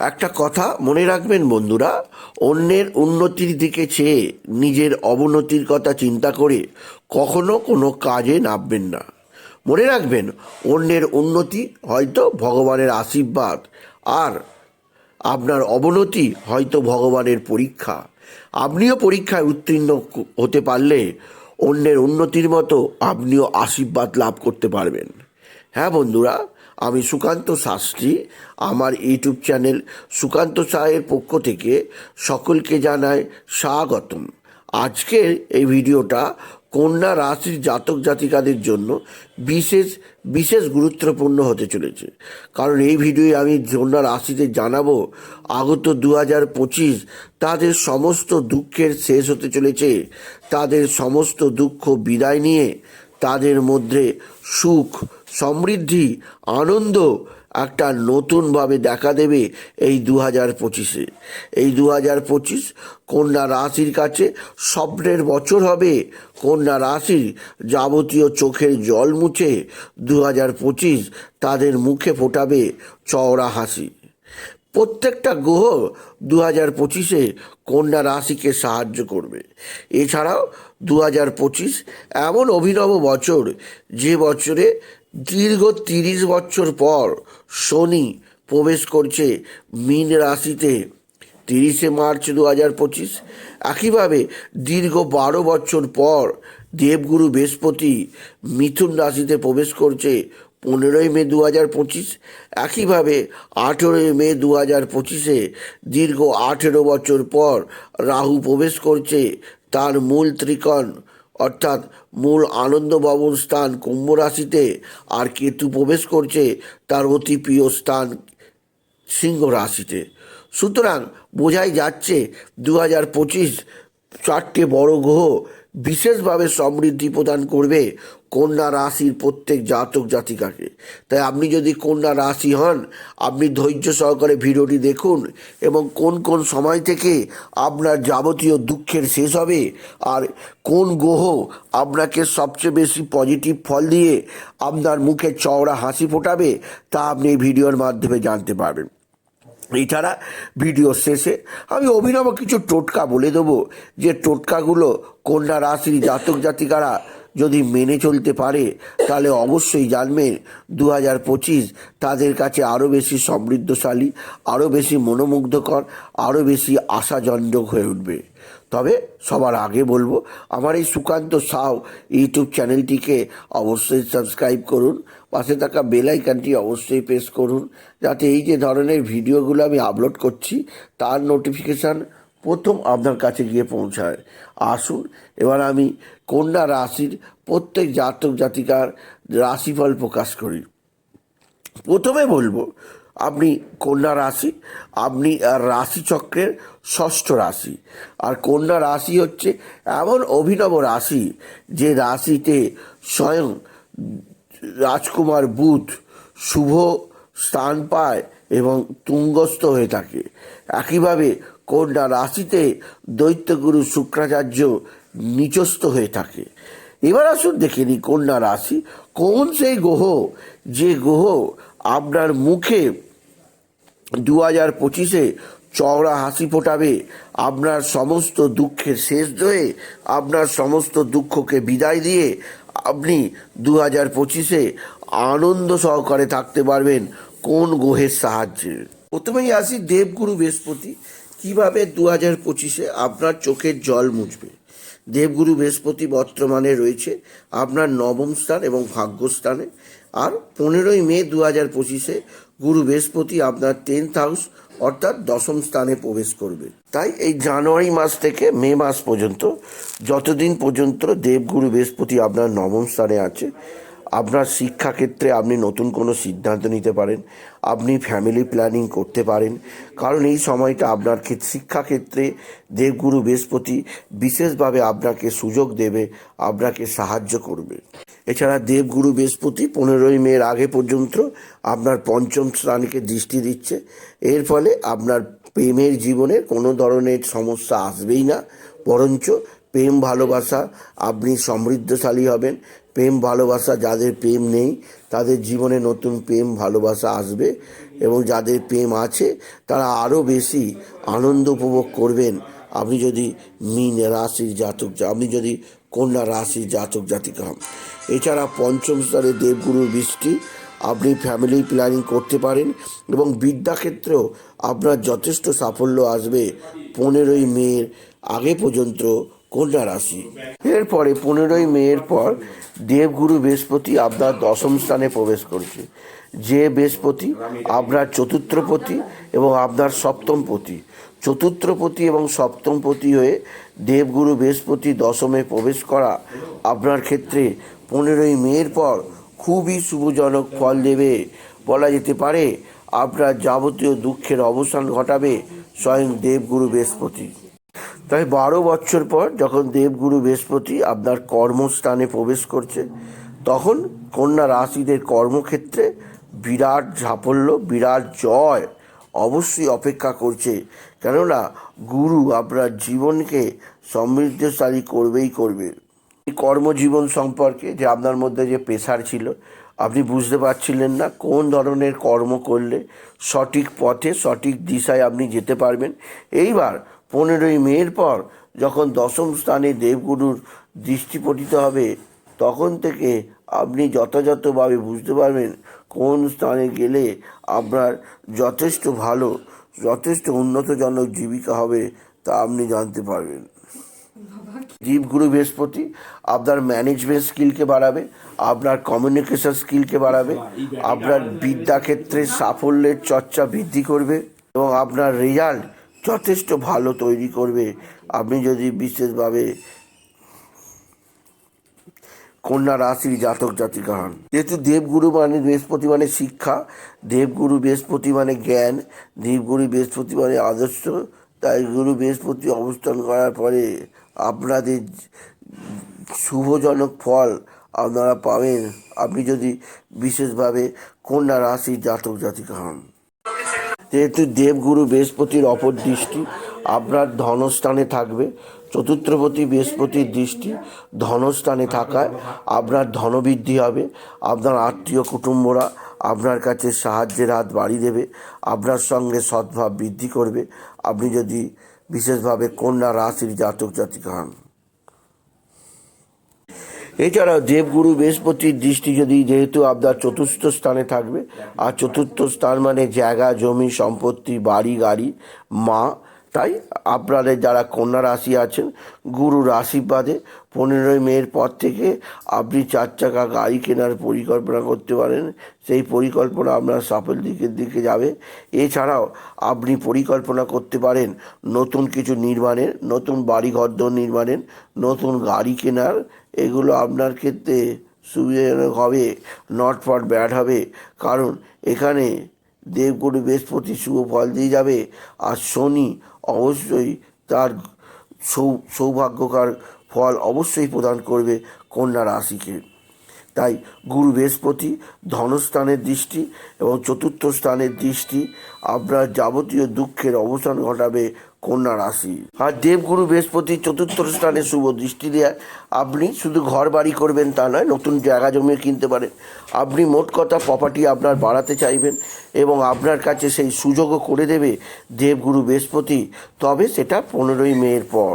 একটা কথা মনে রাখবেন বন্ধুরা, অন্যের উন্নতির দিকে চেয়ে নিজের অবনতির কথা চিন্তা করে কখনো কোনো কাজে নামবেন না। মনে রাখবেন, অন্যের উন্নতি হয়তো ভগবানের আশীর্বাদ আর আপনার অবনতি হয়তো ভগবানের পরীক্ষা। আপনিও পরীক্ষায় উত্তীর্ণ হতে পারলে অন্যের উন্নতির মতো আপনিও আশীর্বাদ লাভ করতে পারবেন। হ্যাঁ বন্ধুরা আমি সুকান্ত শাস্ত্রী, আমার ইউটিউব চ্যানেল সুকান্ত সাহের পক্ষ থেকে সকলকে জানায় স্বাগতম। আজকের এই ভিডিওটা কন্যা রাশির জাতক জাতিকাদের জন্য বিশেষ বিশেষ গুরুত্বপূর্ণ হতে চলেছে। কারণ এই ভিডিওয়ে আমি কন্যা রাশিতে জানাব, আগত দু হাজার পঁচিশ তাদের সমস্ত দুঃখের শেষ হতে চলেছে। তাদের সমস্ত দুঃখ বিদায় নিয়ে তাদের মধ্যে সুখ, সমৃদ্ধি, আনন্দ একটা নতুনভাবে দেখা দেবে এই দু হাজার পঁচিশে। এই দু হাজার পঁচিশ কন্যা রাশির কাছে স্বপ্নের বছর হবে। কন্যা রাশির যাবতীয় চোখের জল মুছে দু হাজার পঁচিশ তাদের মুখে ফোটাবে চওড়া হাসি। প্রত্যেকটা গ্রহ দু হাজার পঁচিশে কন্যা রাশিকে সাহায্য করবে। এছাড়াও দু হাজার পঁচিশ এমন অভিনব বছর, যে বছরে দীর্ঘ তিরিশ বছর পর শনি প্রবেশ করছে মীন রাশিতে। তিরিশে মার্চ দু হাজার পঁচিশ, একইভাবে দীর্ঘ বারো বছর পর দেবগুরু বৃহস্পতি মিথুন রাশিতে প্রবেশ করছে পনেরোই মে দু হাজার পঁচিশ, একইভাবে আঠেরোই মে দু হাজার পঁচিশে, দীর্ঘ আঠেরো বছর পর রাহু প্রবেশ করছে তার মূল ত্রিকোণ, অর্থাৎ মূল আনন্দ ভবন স্থান কুম্ভ রাশিতে, আর কেতু প্রবেশ করছে তার অতি প্রিয় স্থান সিংহ রাশিতে। সুতরাং বোঝাই যাচ্ছে দু হাজার পঁচিশ চারটে বড় গ্রহ বিশেষভাবে সমৃদ্ধি প্রদান করবে কন্যা রাশির প্রত্যেক জাতক জাতিকাকে। তাই আপনি যদি কন্যা রাশি হন, আপনি ধৈর্য সহকারে ভিডিওটি দেখুন এবং কোন কোন সময় থেকে আপনার যাবতীয় দুঃখের শেষ হবে আর কোন গ্রহ আপনাকে সবচেয়ে বেশি পজিটিভ ফল দিয়ে আপনার মুখে চওড়া হাসি ফোটাবে, তা আপনি এই ভিডিওর মাধ্যমে জানতে পারবেন। এছাড়া ভিডিও শেষে আমি অভিনব কিছু টোটকা বলে দেবো, যে টোটকাগুলো কন্যা রাশির জাতক জাতিকারা যদি মেনে চলতে পারে, তাহলে অবশ্যই জানবেন দু হাজার পঁচিশ তাদের কাছে আরও বেশি সমৃদ্ধশালী আরও বেশি মনোমুগ্ধকর আরও বেশি আশাজনক হয়ে উঠবে। তবে সবার আগে বলব, আমার এই সুকান্ত সাউ ইউটিউব চ্যানেলটিকে অবশ্যই সাবস্ক্রাইব করুন, পাশে থাকা বেল আইকনটি অবশ্যই প্রেস করুন, যাতে এই যে ধরনের ভিডিওগুলো আমি আপলোড করছি, তার নোটিফিকেশান প্রথম আপনার কাছে গিয়ে পৌঁছায়। আসুন, এবার আমি কন্যা রাশির প্রত্যেক জাতক জাতিকার রাশিফল প্রকাশ করি। প্রথমে বলব, আপনি কন্যা রাশি, আপনি রাশিচক্রের ষষ্ঠ রাশি। আর কন্যা রাশি হচ্ছে এমন অভিনব রাশি যে রাশিতে স্বয়ং রাজকুমার বুধ শুভ স্থান পায় এবং তুঙ্গস্থ হয়ে থাকে। একইভাবে কন্যা রাশিতে দৈত্যগুরু শুক্রাচার্য নিচস্থ হয়ে থাকে। এবার আসুন দেখে নিই কন্যা রাশি কোন সেই গ্রহ, যে গ্রহ আপনার মুখে দু হাজার পঁচিশে চওড়া হাসি ফোটাবে, আপনার সমস্ত দুঃখের শেষ হয়ে আপনার সমস্ত দুঃখকে বিদায় দিয়ে আপনি দু হাজার পঁচিশে আনন্দ সহকারে থাকতে পারবেন কোন গ্রহের সাহায্যে। প্রথমেই আসি দেবগুরু বৃহস্পতি। কীভাবে দু হাজার পঁচিশে আপনার চোখের জল মুছবে? দেবগুরু বৃহস্পতি বর্তমানে রয়েছে আপনার নবম স্থান এবং ভাগ্যস্থানে। আর পনেরোই মে দু হাজার পঁচিশে গুরু বৃহস্পতি আপনার টেন্থ হাউস অর্থাৎ দশম স্থানে প্রবেশ করবে। তাই এই জানুয়ারি মাস থেকে মে মাস পর্যন্ত, যতদিন পর্যন্ত দেবগুরু বৃহস্পতি আপনার নবম স্থানে আছে আপনার শিক্ষাক্ষেত্রে আপনি নতুন কোনো সিদ্ধান্ত নিতে পারেন, আপনি ফ্যামিলি প্ল্যানিং করতে পারেন। কারণ এই সময়টা আপনার ক্ষেত- শিক্ষাক্ষেত্রে দেবগুরু বৃহস্পতি বিশেষভাবে আপনাকে সুযোগ দেবে, আপনাকে সাহায্য করবে। এছাড়া দেবগুরু বৃহস্পতি পনেরোই মের আগে পর্যন্ত আপনার পঞ্চম স্থানকে দৃষ্টি দিচ্ছে। এর ফলে আপনার প্রেমের জীবনে কোনো ধরনের সমস্যা আসবেই না। বরঞ্চ প্রেম ভালোবাসা, আপনি সমৃদ্ধশালী হবেন প্রেম ভালোবাসা যাদের প্রেম নেই, তাদের জীবনে নতুন প্রেম ভালোবাসা আসবে এবং যাদের প্রেম আছে, তারা আরও বেশি আনন্দ উপভোগ করবেন। আপনি যদি মীন রাশির জাতক আপনি যদি কন্যা রাশির জাতক জাতিকা হন। এছাড়া পঞ্চম স্তরে দেবগুরুর বৃষ্টি, আপনি ফ্যামিলি প্ল্যানিং করতে পারেন এবং বিদ্যাক্ষেত্রেও আপনার যথেষ্ট সাফল্য আসবে। পনেরোই মের আগে পর্যন্ত কন্যা রাশি এরপরে পনেরোই মেয়ের পর দেবগুরু বৃহস্পতি আপনার দশম স্থানে প্রবেশ করছে। যে বৃহস্পতি আপনার চতুর্থপতি এবং আপনার সপ্তমপতি। চতুর্থপতি এবং সপ্তমপতি হয়ে দেবগুরু বৃহস্পতি দশমে প্রবেশ করা আপনার ক্ষেত্রে পনেরোই মেয়ের পর খুবই শুভজনক ফল দেবে। বলা যেতে পারে, আপনার যাবতীয় দুঃখের অবসান ঘটাবে স্বয়ং দেবগুরু বৃহস্পতি। তাই বারো বছর পর যখন দেবগুরু বৃহস্পতি আপনার কর্মস্থানে প্রবেশ করছে, তখন কন্যা রাশিদের কর্মক্ষেত্রে বিরাট সাফল্য, বিরাট জয় অবশ্যই অপেক্ষা করছে। কেননা গুরু আপনার জীবনকে সমৃদ্ধশালী করবেই করবে। এই কর্মজীবন সম্পর্কে যে আপনার মধ্যে যে পেশার ছিল, আপনি বুঝতে পারছিলেন না কোন ধরনের কর্ম করলে সঠিক পথে, সঠিক দিশায় আপনি যেতে পারবেন। এইবার পনেরোই মের পর যখন দশম স্থানে দেবগুরুর দৃষ্টি পতিত হবে, তখন থেকে আপনি যথাযথভাবে বুঝতে পারবেন কোন স্থানে গেলে আপনার যথেষ্ট ভালো, যথেষ্ট উন্নতজনক জীবিকা হবে তা আপনি জানতে পারবেন। জীবগুরু বৃহস্পতি আপনার ম্যানেজমেন্ট স্কিলকে বাড়াবে, আপনার কমিউনিকেশন স্কিলকে বাড়াবে, আপনার বিদ্যাক্ষেত্রে সাফল্যের চর্চা বৃদ্ধি করবে এবং আপনার রেজাল্ট যথেষ্ট ভালো তৈরি করবে। আপনি যদি বিশেষভাবে কন্যা রাশির জাতক জাতিকা হন। যেহেতু দেবগুরু মানে বৃহস্পতি মানে শিক্ষা, দেবগুরু বৃহস্পতি মানে জ্ঞান, দেবগুরু বৃহস্পতি মানে আদর্শ, তাই গুরু বৃহস্পতি অবস্থান করার পরে আপনাদের শুভজনক ফল আপনারা পাবেন। আপনি যদি বিশেষভাবে কন্যা রাশির জাতক জাতিকা হন। যেহেতু দেবগুরু বৃহস্পতির অপর দৃষ্টি, আপনার ধনস্থানে থাকবে। চতুর্থপতি বৃহস্পতির দৃষ্টি ধনস্থানে থাকায় আপনার ধনবৃদ্ধি হবে। আপনার আত্মীয় কুটুম্বরা আপনার কাছে সাহায্যের হাত বাড়িয়ে দেবে। আপনার সঙ্গে সদ্ভাব বৃদ্ধি করবে। আপনি যদি বিশেষভাবে কন্যা রাশির জাতক জাতিকা হন। এছাড়াও দেবগুরু বৃহস্পতির দৃষ্টি যদি যেহেতু আপনার চতুর্থ স্থানে থাকবে, আর চতুর্থ স্থান মানে জায়গা, জমি, সম্পত্তি, বাড়ি, গাড়ি, মা, তাই আপনাদের যারা কন্যা রাশি আছেন গুরুর আশীর্বাদে পনেরোই মের পর থেকে আপনি চার চাকা গাড়ি কেনার পরিকল্পনা করতে পারেন। সেই পরিকল্পনা আপনার সাফল দিকের দিকে যাবে। এছাড়াও আপনি পরিকল্পনা করতে পারেন নতুন কিছু নির্মাণের, নতুন বাড়ি ঘরদোর নির্মাণের, নতুন গাড়ি কেনার। এগুলো আপনার ক্ষেত্রে সুবিধাজনক হবে নট ফট ব্যাড হবে। কারণ এখানে দেবগুরু বৃহস্পতি শুভ ফল দিয়ে যাবে। আর শনি অবশ্যই তার সৌ, সৌভাগ্যকার ফল অবশ্যই প্রদান করবে কন্যা রাশিকে। তাই গুরু বৃহস্পতি ধনস্থানের দৃষ্টি এবং চতুর্থ স্থানের দৃষ্টি আপনার যাবতীয় দুঃখের অবসান ঘটাবে কন্যা রাশি। আর দেবগুরু বৃহস্পতি চতুর্থ স্থানে শুভ দৃষ্টি দেয় আপনি শুধু ঘর বাড়ি করবেন তা নয়, নতুন জায়গা জমি কিনতে পারেন। আপনি মোট কথা প্রপার্টি আপনার বাড়াতে চাইবেন এবং আপনার কাছে সেই সুযোগও করে দেবে দেবগুরু বৃহস্পতি। তবে সেটা পনেরোই মেয়ের পর।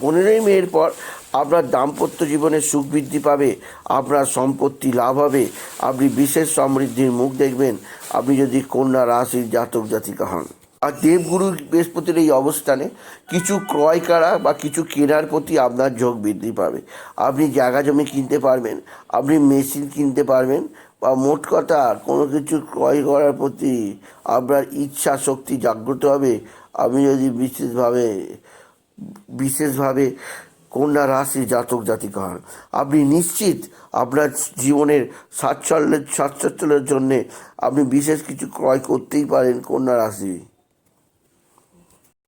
পনেরোই মেয়ের পর আপনার দাম্পত্য জীবনে সুখ বৃদ্ধি পাবে, আপনার সম্পত্তি লাভ হবে, আপনি বিশেষ সমৃদ্ধির মুখ দেখবেন, আপনি যদি কন্যা রাশির জাতক জাতিকা হন। আর দেবগুরু বৃহস্পতির এই অবস্থানে কিছু ক্রয় করা বা কিছু কেনার প্রতি আপনার ঝোঁক বৃদ্ধি পাবে। আপনি জায়গা জমি কিনতে পারবেন, আপনি মেশিন কিনতে পারবেন বা মোট কথা কোনো কিছু ক্রয় করার প্রতি আপনার ইচ্ছা শক্তি জাগ্রত হবে। আপনি যদি বিশেষভাবে বিশেষভাবে কন্যা রাশি জাতক জাতিকা হন আপনি নিশ্চিত আপনার জীবনের সাচ্ছল্যের সাচ্ছল্যের জন্যে আপনি বিশেষ কিছু ক্রয় করতেই পারেন কন্যা রাশি।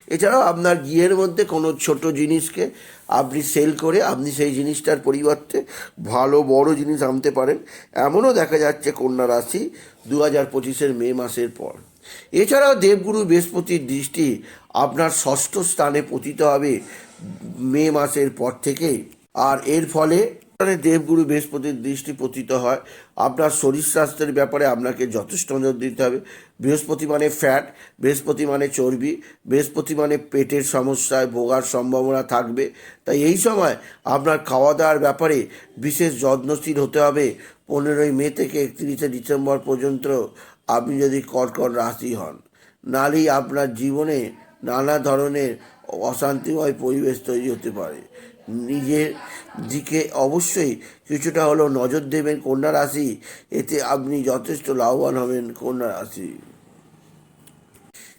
এছাড়াও আপনার গৃহের মধ্যে কোনো ছোট জিনিসকে আপনি সেল করে আপনি সেই জিনিসটার পরিবর্তে ভালো, বড় জিনিস আনতে পারেন। এমনও দেখা যাচ্ছে কন্যা রাশি দু হাজার পঁচিশের মে মাসের পর। এছাড়াও দেবগুরু বৃহস্পতির দৃষ্টি আপনার ষষ্ঠ স্থানে পতিত হবে মে মাসের পর থেকেই আর এর ফলে দেবগুরু বৃহস্পতির দৃষ্টি পতিত হয়। আপনার শরীর স্বাস্থ্যের ব্যাপারে আপনাকে যথেষ্ট নজর দিতে হবে। বৃহস্পতি মানে ফ্যাট বৃহস্পতি মানে চর্বি, বৃহস্পতি মানে পেটের সমস্যায় ভোগার সম্ভাবনা থাকবে। তাই এই সময় আপনার খাওয়া দাওয়ার ব্যাপারে বিশেষ যত্নশীল হতে হবে। পনেরোই মে থেকে একত্রিশে ডিসেম্বর পর্যন্ত আপনি যদি কর্কট রাশি হন নালেই আপনার জীবনে নানা ধরনের অশান্তিময় পরিবেশ তৈরি হতে পারে। নিজের দিকে অবশ্যই কিছুটা হলেও নজর দেবেন কন্যা রাশি, এতে আপনি যথেষ্ট লাভবান হবেন কন্যা রাশি।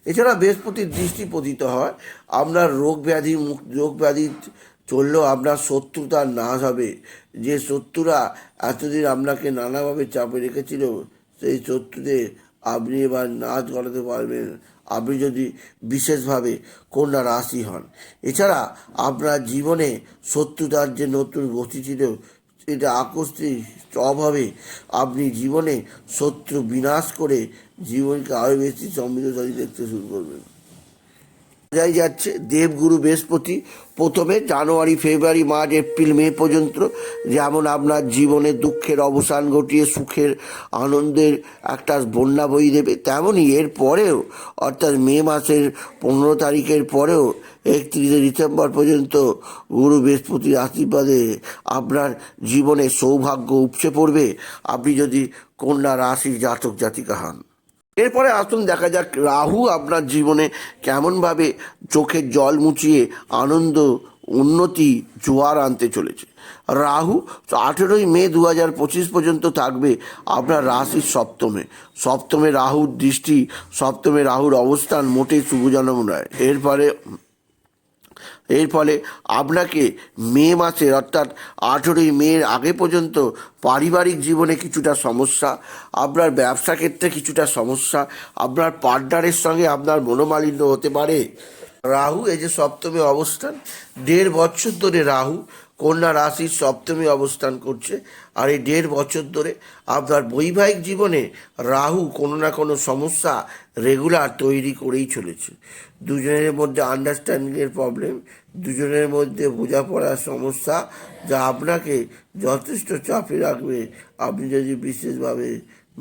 এছাড়া বৃহস্পতির দৃষ্টি পতিত হয়। আপনার রোগ ব্যাধি রোগ ব্যাধি চললেও আপনার শত্রুতা নাশ হবে। যে শত্রুরা এতদিন আপনাকে নানাভাবে চাপে রেখেছিল সেই শত্রুদের আপনি এবার নাচ গড়াতে পারবেন। আপনি যদি বিশেষভাবে কন্যা রাশি হন। এছাড়া আপনার জীবনে শত্রুতার যে নতুন গতি ছিল এটা আকস্মিক অভাবে আপনি জীবনে শত্রু বিনাশ করে জীবনকে আরও বেশি সমৃদ্ধশালী দেখতে শুরু করবেন। যাই যাচ্ছে। দেবগুরু বৃহস্পতি প্রথমে জানুয়ারি, ফেব্রুয়ারি, মার্চ, এপ্রিল, মে পর্যন্ত যেমন আপনার জীবনে দুঃখের অবসান ঘটিয়ে, সুখের আনন্দের একটা বন্যা বই দেবে, তেমনই এর পরেও, অর্থাৎ মে মাসের পনেরো তারিখের পরেও একত্রিশে ডিসেম্বর পর্যন্ত গুরু বৃহস্পতির আশীর্বাদে আপনার জীবনে সৌভাগ্য উপচে পড়বে। আপনি যদি কন্যা রাশির জাতক জাতিকা হন। এরপরে আসুন দেখা যাক রাহু আপনার জীবনে কেমনভাবে চোখের জল মুছিয়ে আনন্দ, উন্নতি, জোয়ার আনতে চলেছে। রাহু আঠেরোই মে দু হাজার পঁচিশ পর্যন্ত থাকবে আপনার রাশির সপ্তমে। সপ্তমে রাহুর দৃষ্টি, সপ্তমে রাহুর অবস্থান মোটেই শুভজনক নয়। এরপরে এর ফলে আপনাকে মে মাসের, অর্থাৎ আঠেরোই মের আগে পর্যন্ত পারিবারিক জীবনে কিছুটা সমস্যা, আপনার ব্যবসা ক্ষেত্রে কিছুটা সমস্যা, আপনার পার্টনারের সঙ্গে আপনার মনোমালিন্য হতে পারে। রাহু, এই যে সপ্তমে অবস্থান, দেড় বছর ধরে রাহু কন্যা রাশির সপ্তমী অবস্থান করছে আর এই দেড় বছর ধরে আপনার বৈবাহিক জীবনে রাহু কোনো না কোনো সমস্যা রেগুলার তৈরি করেই চলেছে। দুজনের মধ্যে আন্ডারস্ট্যান্ডিংয়ের প্রবলেম দুজনের মধ্যে বোঝাপড়ার সমস্যা যা আপনাকে যথেষ্ট চাপে রাখবে। আপনি যদি বিশেষভাবে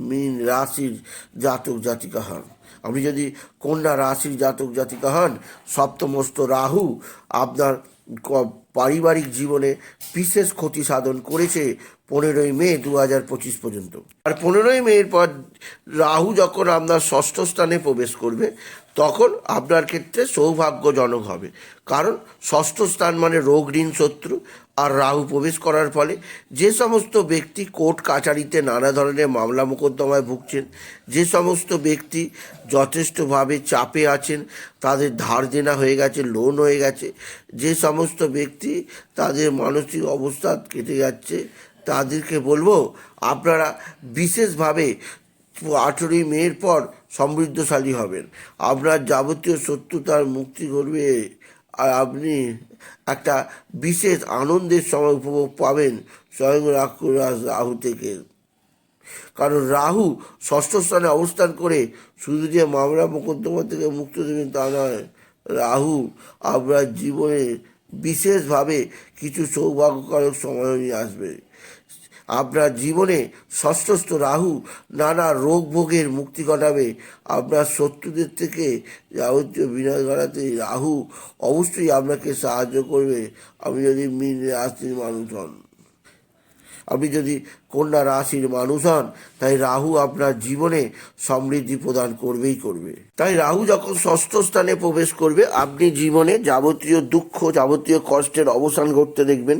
মীন রাশির জাতক জাতিকা হন, আপনি যদি কন্যা রাশির জাতক জাতিকা হন, সপ্তমস্ত রাহু আপনার পারিবারিক জীবনে বিশেষ ক্ষতি সাধন করেছে পনেরোই মে দু হাজার পঁচিশ পর্যন্ত। আর পনেরোই মের পর রাহু যখন আপনার ষষ্ঠ স্থানে প্রবেশ করবে, তখন আপনার ক্ষেত্রে সৌভাগ্যজনক হবে। কারণ ষষ্ঠ স্থান মানে রোগ, ঋণ, শত্রু। আর রাহু প্রবেশ করার ফলে যে সমস্ত ব্যক্তি কোর্ট কাচারিতে নানা ধরনের মামলা মোকদ্দমায় ভুগছেন, যে সমস্ত ব্যক্তি যথেষ্টভাবে চাপে আছেন, তাদের ধার দেনা হয়ে গেছে লোন হয়ে গেছে, যে সমস্ত ব্যক্তি তাদের মানসিক অবস্থা কেটে যাচ্ছে, তাদেরকে বলব আপনারা বিশেষভাবে আঠেরোই মেয়ের পর সমৃদ্ধশালী হবেন। আপনার যাবতীয় শত্রুতার মুক্তি ঘটবে। আর আপনি একটা বিশেষ আনন্দের সময় উপভোগ পাবেন স্বয়ং রাক্ষুরাজ রাহু থেকে। কারণ রাহু ষষ্ঠ স্থানে অবস্থান করে, শুধু যে মামলা মোকদ্দমা থেকে মুক্ত দেবেন তা নয়, রাহু আপনার জীবনে বিশেষভাবে কিছু সৌভাগ্যকারক সময় নিয়ে আসবে। আপনার জীবনে ষষ্ঠস্থ রাহু নানা রোগ ভোগের মুক্তি ঘটাবে। আপনার শত্রুদের থেকে যাবতীয় বিনয় ঘটাতে রাহু অবশ্যই আপনাকে সাহায্য করবে। আমি যদি মিন রাশির মানুষ হন, আপনি যদি কন্যা রাশির মানুষ হন, তাই রাহু আপনার জীবনে সমৃদ্ধি প্রদান করবেই করবে। তাই রাহু যখন ষষ্ঠ স্থানে প্রবেশ করবে, আপনি জীবনে যাবতীয় দুঃখ, যাবতীয় কষ্টের অবসান ঘটতে দেখবেন।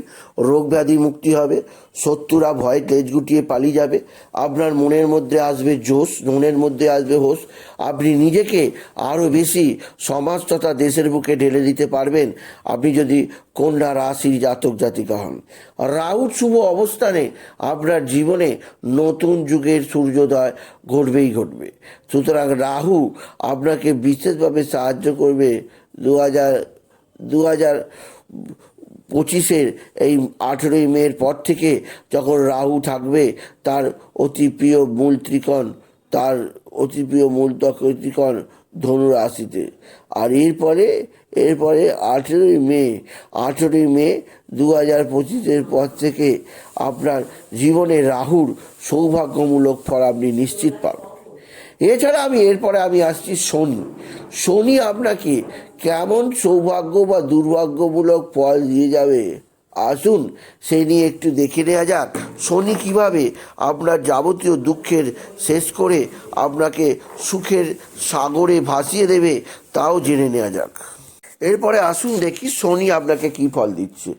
রোগ ব্যাধি মুক্তি হবে, শত্রুরা ভয় তেজ গুটিয়ে পালিয়ে যাবে, আপনার মনের মধ্যে আসবে জোশ, মনের মধ্যে আসবে হোশ। আপনি নিজেকে আরও বেশি সমাজ তথা দেশের বুকে ঢেলে দিতে পারবেন, আপনি যদি কন্যা রাশির জাতক জাতিকা হন। রাহুর শুভ অবস্থানে আপনার জীবনে নতুন যুগের সূর্যোদয় ঘটবেই ঘটবে। সুতরাং রাহু আপনাকে বিশেষভাবে সাহায্য করবে দু হাজার দু হাজার পঁচিশের এই আঠেরোই মের পর থেকে যখন রাহু থাকবে, তার অতি প্রিয় মূল ত্রিকোণ, তার অতি প্রিয় মূলতকৃতিকণ ধনু রাশিতে। আর এরপরে এরপরে আঠেরোই মে আঠেরোই মে দু হাজার পঁচিশের পর থেকে আপনার জীবনে রাহুর সৌভাগ্যমূলক ফল আপনি নিশ্চিত পাবেন। এছাড়া আমি, এরপরে আমি আসছি শনি। শনি আপনাকে কেমন সৌভাগ্য বা দুর্ভাগ্যমূলক ফল দিয়ে যাবে, আসুন সেই নিয়ে একটু দেখে নেওয়া যাক। শনি কীভাবে আপনার যাবতীয় দুঃখের শেষ করে আপনাকে সুখের সাগরে ভাসিয়ে দেবে, তাও জেনে নেওয়া যাক। এরপরে আসুন দেখি শনি আপনাকে কি ফল দিচ্ছে।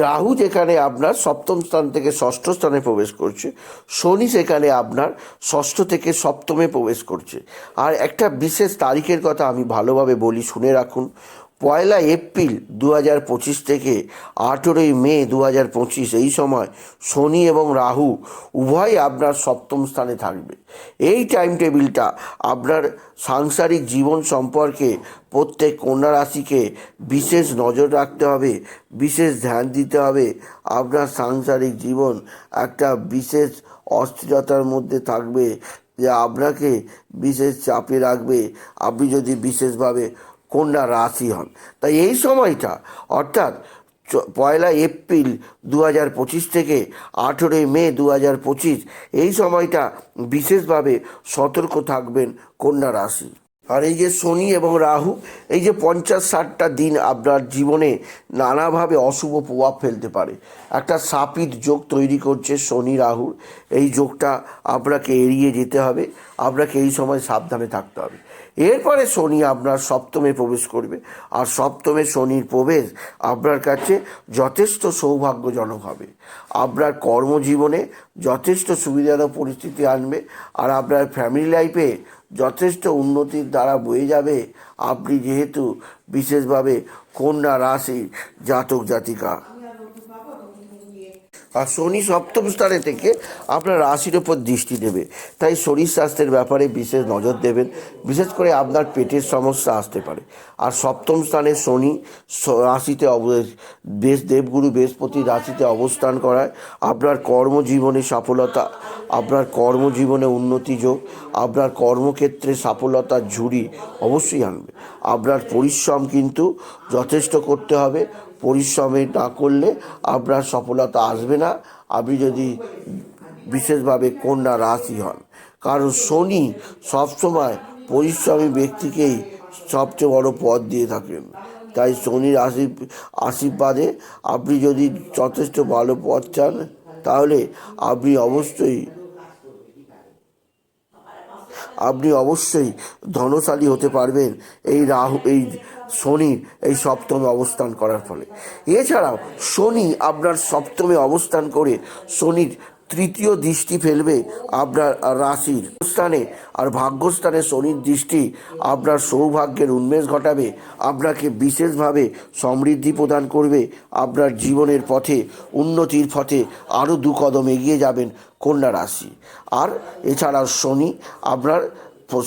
রাহু যেখানে আপনার সপ্তম স্থান থেকে ষষ্ঠ স্থানে প্রবেশ করছে, শনি সেখানে আপনার ষষ্ঠ থেকে সপ্তমে প্রবেশ করছে। আর একটা বিশেষ তারিখের কথা আমি ভালোভাবে বলি, শুনে রাখুন। পয়লা এপ্রিল দু হাজার পঁচিশ থেকে আঠেরোই মে দু হাজার পঁচিশ এই সময় শনি এবং রাহু উভয়ই আপনার সপ্তম স্থানে থাকবে। এই টাইম টেবিলটা আপনার সাংসারিক জীবন সম্পর্কে প্রত্যেক কন্যা রাশিকে বিশেষ নজর রাখতে হবে, বিশেষ ধ্যান দিতে হবে। আপনার সাংসারিক জীবন একটা বিশেষ অস্থিরতার মধ্যে থাকবে, যে আপনাকে বিশেষ চাপে রাখবে। আপনি যদি বিশেষভাবে কন্যা রাশি হন। তাই এই সময়টা, অর্থাৎ পয়লা এপ্রিল দু হাজার পঁচিশ থেকে আঠেরোই মে দু হাজার পঁচিশ, এই সময়টা বিশেষভাবে সতর্ক থাকবেন কন্যা রাশি। আর এই যে শনি এবং রাহু, এই যে পঞ্চাশ ষাটটা দিন আপনার জীবনে নানাভাবে অশুভ প্রভাব ফেলতে পারে। একটা সাপিত যোগ তৈরি করছে শনি রাহুর এই যোগটা আপনাকে এড়িয়ে যেতে হবে। আপনাকে এই সময় সাবধানে থাকতে হবে। এরপরে শনি আপনার সপ্তমে প্রবেশ করবে। আর সপ্তমে শনির প্রবেশ আপনার কাছে যথেষ্ট সৌভাগ্যজনক হবে। আপনার কর্মজীবনে যথেষ্ট সুবিধাজনক পরিস্থিতি আনবে আর আপনার ফ্যামিলি লাইফে যথেষ্ট উন্নতির দ্বারা বয়ে যাবে। আপনি যেহেতু বিশেষভাবে কন্যা রাশি জাতক জাতিকা। আর শনি সপ্তম স্থানে থেকে আপনার রাশির ওপর দৃষ্টি দেবে। তাই শরীর স্বাস্থ্যের ব্যাপারে বিশেষ নজর দেবেন। বিশেষ করে আপনার পেটের সমস্যা আসতে পারে। আর সপ্তম স্থানে শনি রাশিতে বেশ, দেবগুরু বৃহস্পতি রাশিতে অবস্থান করায়। আপনার কর্মজীবনে সফলতা আপনার কর্মজীবনে উন্নতি যোগ, আপনার কর্মক্ষেত্রে সফলতার ঝুড়ি অবশ্যই আনবে। আপনার পরিশ্রম কিন্তু যথেষ্ট করতে হবে। পরিশ্রমে না করলে আপনার সফলতা আসবে না। আপনি যদি বিশেষভাবে কন্যা রাশি হন, কারণ শনি সবসময় পরিশ্রমী ব্যক্তিকেই সবচেয়ে বড় পদ দিয়ে থাকেন। তাই শনির আশীর আশীর্বাদে আপনি যদি যথেষ্ট ভালো পথ চান, তাহলে আপনি অবশ্যই আপনি অবশ্যই ধনশালী হতে পারবেন। এই রাহু, এই শনির এই সপ্তমে অবস্থান করার ফলে। এছাড়াও শনি আপনার সপ্তমে অবস্থান করে শনির তৃতীয় দৃষ্টি ফেলবে আপনার রাশির স্থানে। আর ভাগ্যস্থানে শনির দৃষ্টি আপনার সৌভাগ্যের উন্মেষ ঘটাবে, আপনাকে বিশেষভাবে সমৃদ্ধি প্রদান করবে, আপনার জীবনের পথে, উন্নতির পথে আরও দু কদম এগিয়ে যাবেন কন্যা রাশি। আর এছাড়াও শনি আপনার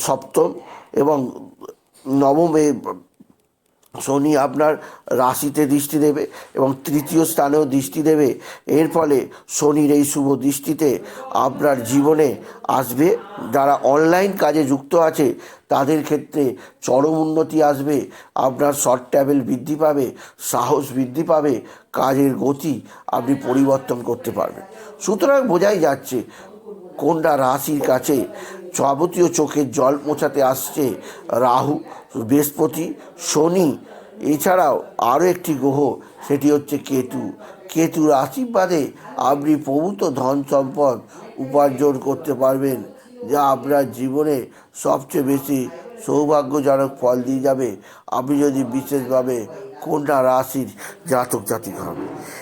সপ্তম এবং নবমে শনি আপনার রাশিতে দৃষ্টি দেবে এবং তৃতীয় স্থানেও দৃষ্টি দেবে। এর ফলে শনির এই শুভ দৃষ্টিতে আপনার জীবনে আসবে। যারা অনলাইন কাজে যুক্ত আছে, তাদের ক্ষেত্রে চরম উন্নতি আসবে। আপনার শর্ট ট্যাবেল বৃদ্ধি পাবে, সাহস বৃদ্ধি পাবে, কাজের গতি আপনি পরিবর্তন করতে পারবেন। সুতরাং বোঝাই যাচ্ছে, কোনটা রাশির কাছে যাবতীয় চোখের জল মোছাতে আসছে রাহু, বৃহস্পতি, শনি। এছাড়াও আরও একটি গ্রহ, সেটি হচ্ছে কেতু। কেতুর আশীর্বাদে আপনি প্রভূত ধন সম্পদ উপার্জন করতে পারবেন, যা আপনার জীবনে সবচেয়ে বেশি সৌভাগ্যজনক ফল দিয়ে যাবে। আপনি যদি বিশেষভাবে কন্যা রাশির জাতক জাতিক হন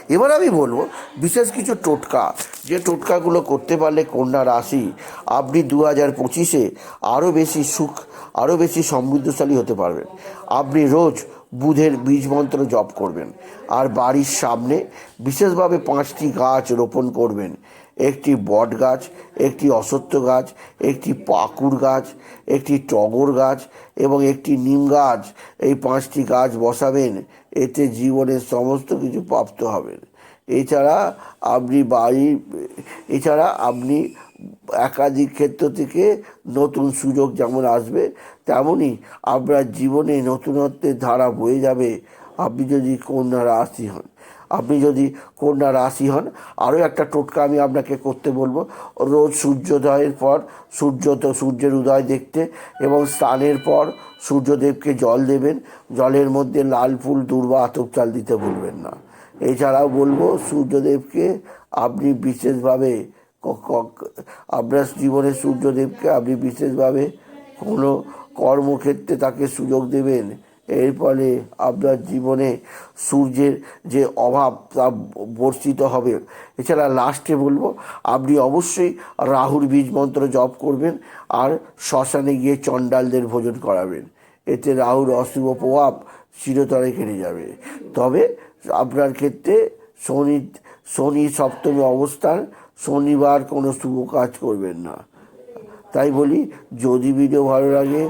এবার আমি বলব, বিশেষ কিছু টোটকা। যে টোটকাগুলো করতে পারলে কন্যা রাশি আপনি দু হাজার পঁচিশে আরও বেশি সুখ, আরও বেশি সমৃদ্ধশালী হতে পারবেন। আপনি রোজ বুধের বীজ মন্ত্র জপ করবেন। আর বাড়ির সামনে বিশেষভাবে পাঁচটি গাছ রোপণ করবেন। একটি বট গাছ, একটি অসত্য গাছ, একটি পাকুর গাছ, একটি টগর গাছ এবং একটি নিম গাছ। এই পাঁচটি গাছ বসাবেন, এতে জীবনের সমস্ত কিছু প্রাপ্ত হবেন। এছাড়া আপনি বাড়ি, এছাড়া আপনি একাধিক ক্ষেত্র থেকে নতুন সুযোগ যেমন আসবে তেমনই আপনার জীবনে নতুনত্বের ধারা বয়ে যাবে। আপনি যদি কন্যা রাশি হন আপনি যদি কন্যা রাশি হন, আরও একটা টোটকা আমি আপনাকে করতে বলব। রোজ সূর্যোদয়ের পর, সূর্য সূর্যের উদয় দেখতে এবং স্নানের পর সূর্যদেবকে জল দেবেন। জলের মধ্যে লাল ফুল, দুর্বা, আতপ চাল দিতে ভুলবেন না। এছাড়াও বলব, সূর্যদেবকে আপনি বিশেষভাবে আপনার জীবনে সূর্যদেবকে আপনি বিশেষভাবে কোনো কর্মক্ষেত্রে তাকে সুযোগ দেবেন। এর ফলে আপনার জীবনে সূর্যের যে অভাব তা বর্ষিত হবে। এছাড়া লাস্টে বলব, আপনি অবশ্যই রাহুর বীজ মন্ত্র জপ করবেন আর শ্মশানে গিয়ে চণ্ডালদের ভোজন করাবেন। এতে রাহুর অশুভ প্রভাব চিরতরে কেটে যাবে। তবে আপনার ক্ষেত্রে শনি শনি সপ্তমী অবস্থান, শনিবার কোনো শুভ কাজ করবেন না। তাই বলি, যদি ভিডিও ভালো লাগে